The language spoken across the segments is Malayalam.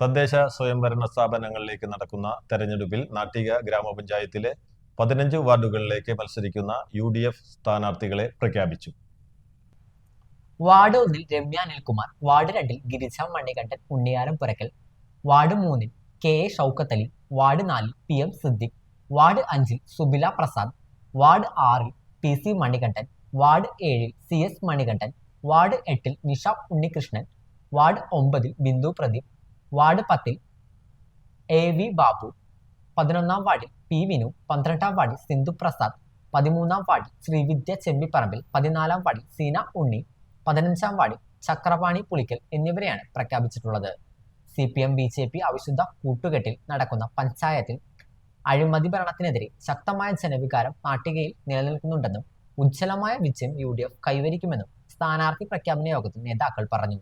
തദ്ദേശ സ്വയംഭരണ സ്ഥാപനങ്ങളിലേക്ക് നടക്കുന്ന തെരഞ്ഞെടുപ്പിൽ നാട്ടിക ഗ്രാമപഞ്ചായത്തിലെ പതിനഞ്ച് വാർഡുകളിലേക്ക് മത്സരിക്കുന്ന യു ഡി എഫ് സ്ഥാനാർത്ഥികളെ പ്രഖ്യാപിച്ചു. വാർഡ് ഒന്നിൽ രമ്യ അനിൽകുമാർ വാർഡ് രണ്ടിൽ ഗിരിജ മണികണ്ഠൻ ഉണ്ണിയാരം പുരക്കൽ വാർഡ് മൂന്നിൽ കെ എ ഷൗക്കത്ത് വാർഡ് നാലിൽ പി എം സിദ്ദിഖ് വാർഡ് അഞ്ചിൽ സുബില പ്രസാദ് വാർഡ് ആറിൽ പി സി മണികണ്ഠൻ വാർഡ് ഏഴിൽ സി എസ് മണികണ്ഠൻ വാർഡ് എട്ടിൽ നിഷ ഉണ്ണികൃഷ്ണൻ വാർഡ് ഒമ്പതിൽ ബിന്ദു പ്രദീപ് വാർഡ് പത്തിൽ എ വി ബാബു പതിനൊന്നാം വാർഡിൽ പി വിനു പന്ത്രണ്ടാം വാർഡിൽ സിന്ധു പ്രസാദ് പതിമൂന്നാം വാർഡിൽ ശ്രീവിദ്യ ചെമ്മിപ്പറമ്പിൽ പതിനാലാം വാർഡിൽ സീന ഉണ്ണി പതിനഞ്ചാം വാർഡിൽ ചക്രപാണി പുളിക്കൽ എന്നിവരെയാണ് പ്രഖ്യാപിച്ചിട്ടുള്ളത്. C P M B J P അവിശുദ്ധ കൂട്ടുകെട്ടിൽ നടക്കുന്ന പഞ്ചായത്തിൽ അഴിമതി ഭരണത്തിനെതിരെ ശക്തമായ ജനവികാരം നാട്ടികയിൽ നിലനിൽക്കുന്നുണ്ടെന്നും ഉജ്ജ്വലമായ വിജയം യു ഡി എഫ് കൈവരിക്കുമെന്നും സ്ഥാനാർത്ഥി പ്രഖ്യാപന യോഗത്തിൽ നേതാക്കൾ പറഞ്ഞു.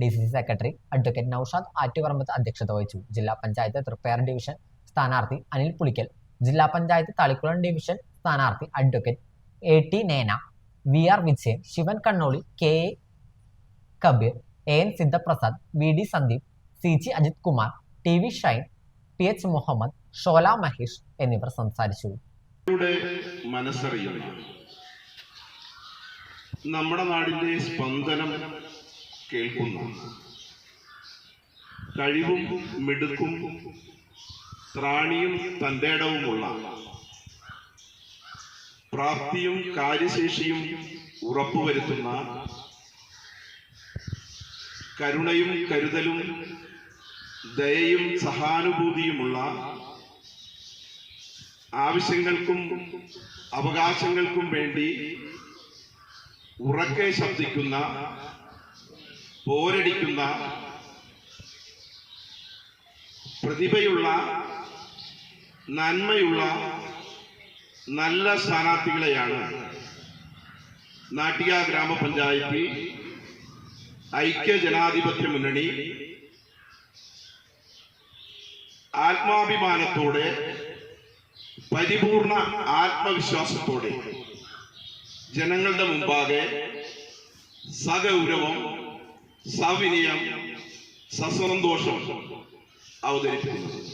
D C C secretary advocate Noushad Attuparambath അധ്യക്ഷത വഹിച്ചു. ജില്ലാ പഞ്ചായത്ത് തൃപ്പയാർ ഡിവിഷൻ സ്ഥാനാർത്ഥി അനിൽ പുളിക്കൽ ജില്ലാ പഞ്ചായത്ത് തളിക്കുളം ഡിവിഷൻ സ്ഥാനാർത്ഥി advocate A T Nena V R Vijayan Sivan Kannoli K A Kabeer A N Sidhaprasad V D Sandeep C G Ajith Kumar T V Shine P H Muhammad Shola Mahesh എന്നിവർ സംസാരിച്ചു. മനസ്സറിയുന്ന നമ്മുടെ നാടിന്റെ സ്പന്ദനം കേൾക്കുന്ന കഴിവും മിടുക്കും ത്രാണിയും തന്റേടവുമുള്ള പ്രാപ്തിയും കാര്യശേഷിയും ഉറപ്പുവരുത്തുന്ന കരുണയും കരുതലും ദയയും സഹാനുഭൂതിയുമുള്ള ആവശ്യങ്ങൾക്കും അവകാശങ്ങൾക്കും വേണ്ടി ഉറക്കെ ശബ്ദിക്കുന്ന പോരടിക്കുന്ന പ്രതിഭയുള്ള നന്മയുള്ള നല്ല സ്ഥാനാർത്ഥികളെയാണ് നാട്ടിക ഗ്രാമപഞ്ചായത്തിൽ ഐക്യ ജനാധിപത്യ മുന്നണി. ആത്മാഭിമാനത്തോടെ പരിപൂർണ ആത്മവിശ്വാസത്തോടെ ജനങ്ങളുടെ മുമ്പാകെ സഗൗരവം സവിനയം സസന്തോഷം അവതരിപ്പിക്കുന്നത്